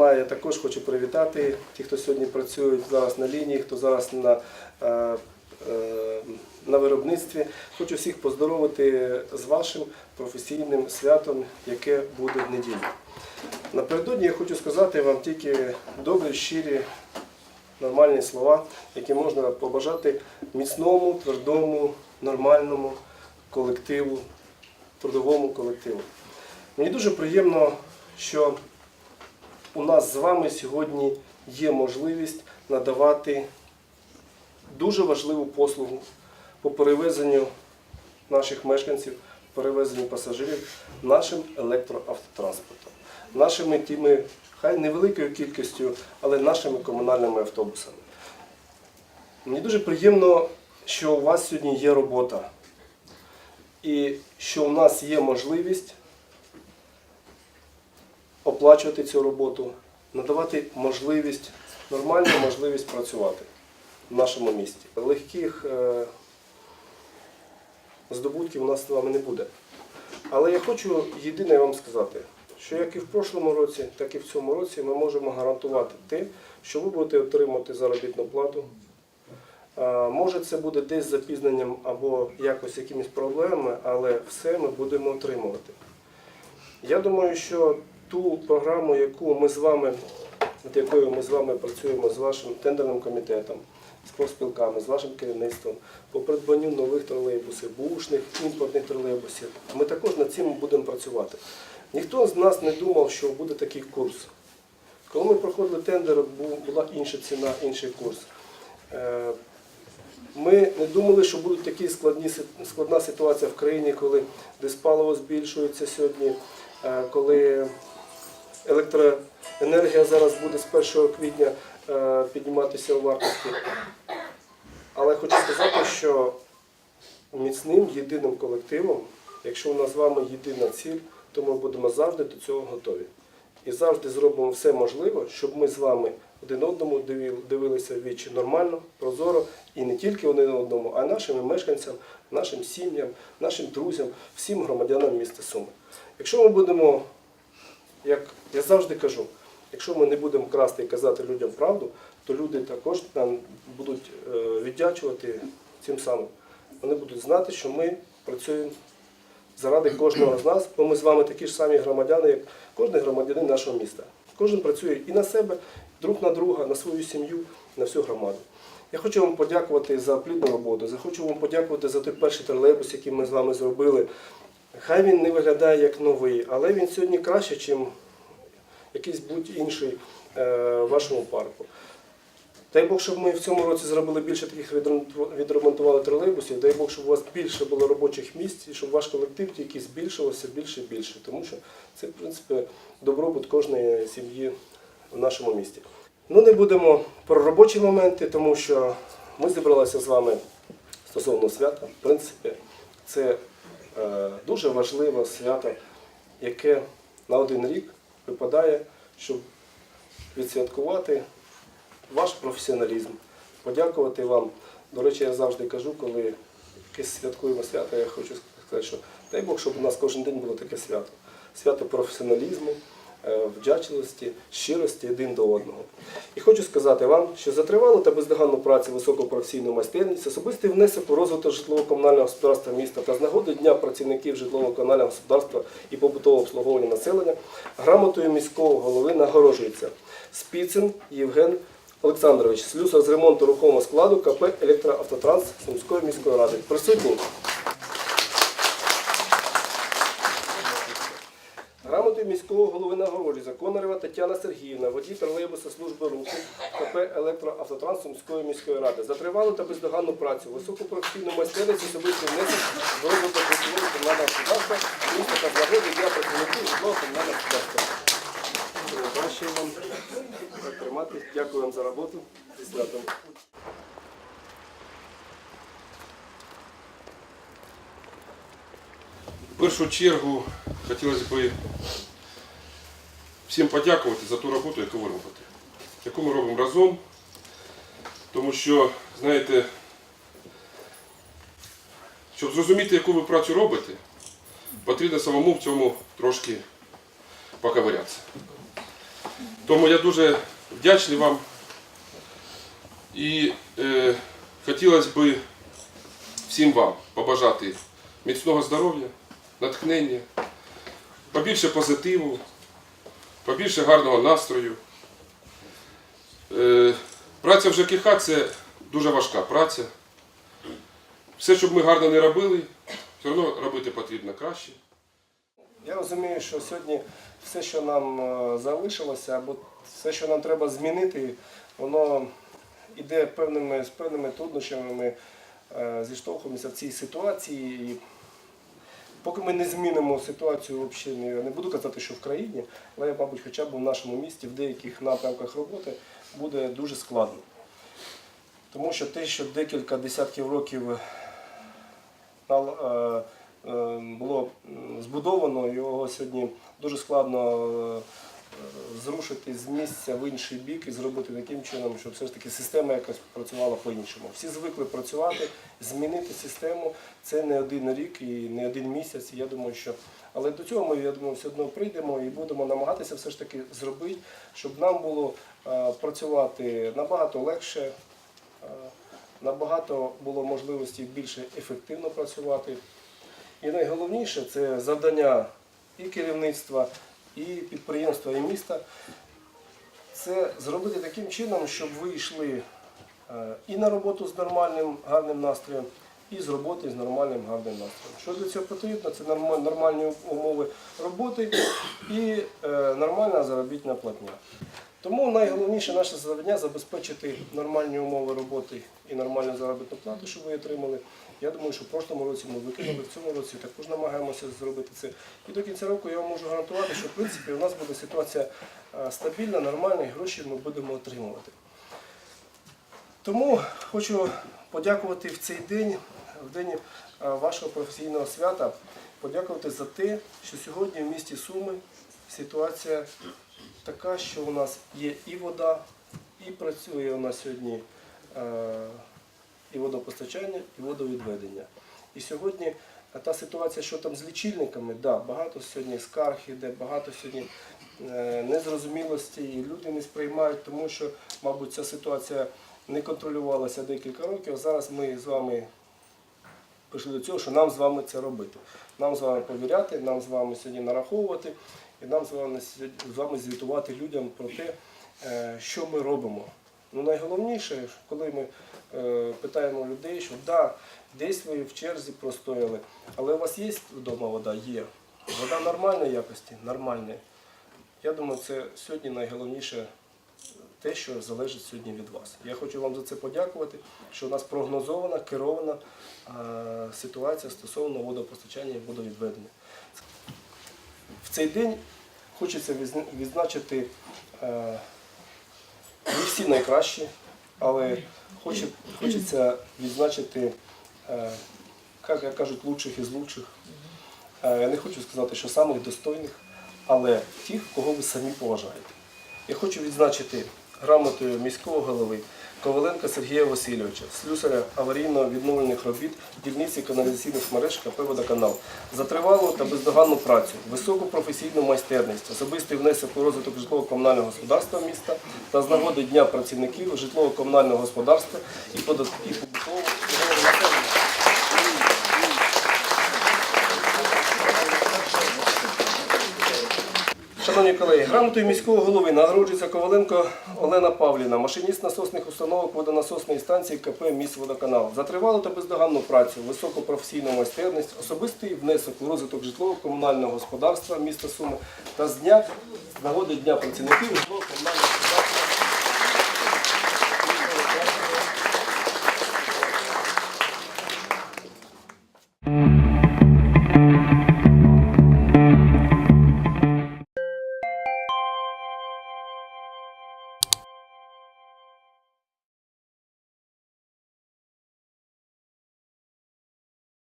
немає, я також хочу привітати ті, хто сьогодні працюють зараз на лінії, хто зараз на, е, е, на виробництві. Хочу всіх поздоровити з вашим професійним святом, яке буде в неділю. Напередодні я хочу сказати вам тільки добрі, щирі, нормальні слова, які можна побажати міцному, твердому, нормальному колективу, трудовому колективу. Мені дуже приємно, що у нас з вами сьогодні є можливість надавати дуже важливу послугу по перевезенню наших мешканців, перевезенню пасажирів нашим електроавтотранспортом, нашими тими, хай невеликою кількістю, але нашими комунальними автобусами. Мені дуже приємно, що у вас сьогодні є робота і що у нас є можливість оплачувати цю роботу, надавати можливість, нормальну можливість працювати в нашому місті. Легких е, здобутків у нас з вами не буде. Але я хочу єдине вам сказати, що як і в прошлому році, так і в цьому році ми можемо гарантувати те, що ви будете отримати заробітну плату. Може, це буде десь з запізненням або якось якимись проблемами, але все ми будемо отримувати. Я думаю, що ту програму, яку ми з вами, над якою ми з вами працюємо з вашим тендерним комітетом, з профспілками, з вашим керівництвом, по придбанню нових тролейбусів, бушних, імпортних тролейбусів, ми також над цим будемо працювати. Ніхто з нас не думав, що буде такий курс. Коли ми проходили тендер, бу- була інша ціна, інший курс. Е, ми не думали, що будуть такі складна ситуація в країні, коли диспаливо збільшується сьогодні, е, коли електроенергія зараз буде з 1 квітня е, підніматися у вартості. Але хочу сказати, що міцним єдиним колективом, якщо у нас з вами єдина ціль, то ми будемо завжди до цього готові. І завжди зробимо все можливе, щоб ми з вами один одному дивилися вічі нормально, прозоро, і не тільки один одному, а й нашим мешканцям, нашим сім'ям, нашим друзям, всім громадянам міста Суми. Якщо ми будемо, як я завжди кажу, якщо ми не будемо красти і казати людям правду, то люди також нам будуть е, віддячувати цим самим. Вони будуть знати, що ми працюємо заради кожного з нас, бо ми з вами такі ж самі громадяни, як кожен громадянин нашого міста. Кожен працює і на себе, друг на друга, на свою сім'ю, на всю громаду. Я хочу вам подякувати за плідну роботу. Хочу вам подякувати за той перший тролейбус, який ми з вами зробили. Хай він не виглядає як новий, але він сьогодні краще, ніж якийсь будь-інший е, в вашому парку. Дай Бог, щоб ми в цьому році зробили більше таких відремонтували тролейбусів. Дай Бог, щоб у вас більше було робочих місць і щоб ваш колектив тільки збільшувався більше і більше. Тому що це, в принципі, добробут кожної сім'ї в нашому місті. Ну, не будемо про робочі моменти, тому що ми зібралися з вами стосовно свята. В принципі, це е, дуже важливе свято, яке на один рік випадає, щоб відсвяткувати ваш професіоналізм, подякувати вам. До речі, я завжди кажу, коли якесь святкуємо свято, я хочу сказати, що дай Бог, щоб у нас кожен день було таке свято. Свято професіоналізму, е, вдячності, щирості один до одного. І хочу сказати вам, що за тривалу та бездоганну працю високопрофесійну майстерність, особистий внесок у розвиток житлово-комунального господарства міста та з нагоди Дня працівників житлово-комунального господарства і побутового обслуговування населення грамотою міського голови нагороджується Спіцин Євген Олександрович, слюсар з ремонту рухомого складу КП «Електроавтотранс» Сумської міської ради. Присутній. Грамотою міського голови нагороджується Конарева Тетяна Сергіївна, водій тролейбуса служби руху КП «Електроавтотранс» Сумської міської ради. За тривалу та бездоганну працю, високопрофесійну майстерність особистий внесок в розвиток житлового комунального господарства, міста та з для працівників житлового комунального господарства. Краще вам тримати. Дякую вам за роботу. Зі святом. В першу чергу хотілося б всім подякувати за ту роботу, яку ви робите, яку ми робимо разом. Тому що, знаєте, щоб зрозуміти, яку ви працю робите, потрібно самому в цьому трошки поковирятися. Тому я дуже вдячний вам. І е, хотілося б всім вам побажати міцного здоров'я, натхнення, побільше позитиву, побільше гарного настрою. Е, праця в ЖКХ це дуже важка праця. Все, щоб ми гарно не робили, все одно робити потрібно краще. Я розумію, що сьогодні все, що нам е, залишилося, або все, що нам треба змінити, воно йде певними, з певними труднощами. Ми е, зіштовхуємося в цій ситуації. Поки ми не змінимо ситуацію, взагалі, я не буду казати, що в країні, але, мабуть, хоча б в нашому місті в деяких напрямках роботи буде дуже складно. Тому що те, що декілька десятків років нал- е, е, було збудовано, його сьогодні дуже складно е, зрушити з місця в інший бік і зробити таким чином, щоб все ж таки система якась працювала по-іншому. Всі звикли працювати, змінити систему це не один рік і не один місяць. Я думаю, що але до цього ми я думаю, все одно прийдемо і будемо намагатися все ж таки зробити, щоб нам було е, працювати набагато легше. е, Набагато було можливості більше ефективно працювати. І найголовніше це завдання і керівництва, і підприємства, і міста. Це зробити таким чином, щоб ви йшли е, і на роботу з нормальним гарним настроєм, і з роботи з нормальним гарним настроєм. Що для цього потрібно? Це нормальні умови роботи і е, нормальна заробітна платня. Тому найголовніше наше завдання забезпечити нормальні умови роботи і нормальну заробітну плату, щоб ви отримали. Я думаю, що в прошлому році ми виконали, в цьому році також намагаємося зробити це. І до кінця року я вам можу гарантувати, що в принципі у нас буде ситуація е, стабільна, нормальна, і гроші ми будемо отримувати. Тому хочу подякувати в цей день, в день е, вашого професійного свята, подякувати за те, що сьогодні в місті Суми ситуація така, що у нас є і вода, і працює у нас сьогодні е, і водопостачання, і водовідведення. І сьогодні та ситуація, що там з лічильниками, да, багато сьогодні скарг іде, багато сьогодні е, незрозумілості, і люди не сприймають, тому що, мабуть, ця ситуація не контролювалася декілька років. Зараз ми з вами прийшли до цього, що нам з вами це робити. Нам з вами повіряти, нам з вами сьогодні нараховувати і нам з вами, з вами звітувати людям про те, е, що ми робимо. Ну, найголовніше, коли ми е, питаємо людей, що да, десь ви в черзі простояли, але у вас є вдома вода? Є. Вода нормальної якості? Нормальної. Я думаю, це сьогодні найголовніше те, що залежить сьогодні від вас. Я хочу вам за це подякувати, що у нас прогнозована, керована е, ситуація стосовно водопостачання і водовідведення. В цей день хочеться відзначити е, не всі найкращі, але хоче- хочеться відзначити, е, як кажуть, лучших із лучших. Е, Я не хочу сказати, що самих достойних, але тих, кого ви самі поважаєте. Я хочу відзначити грамотою міського голови Коваленка Сергія Васильовича, слюсаря аварійно-відновлених робіт дільниці каналізаційних мереж КП «Водоканал» за тривалу та бездоганну працю, високу професійну майстерність, особистий внесок у розвиток житлово-комунального господарства міста та з нагоди Дня працівників житлово-комунального господарства і подат- і побутового населення. Шановні колеги, грамотою міського голови нагороджується Коваленко Олена Павліна, машиніст насосних установок водонасосної станції КП «Міськводоканал». За тривалу та бездоганну працю, високу професійну майстерність, особистий внесок у розвиток житлово-комунального господарства міста Суми та з дня з нагоди Дня працівників житлово-комунального господарства.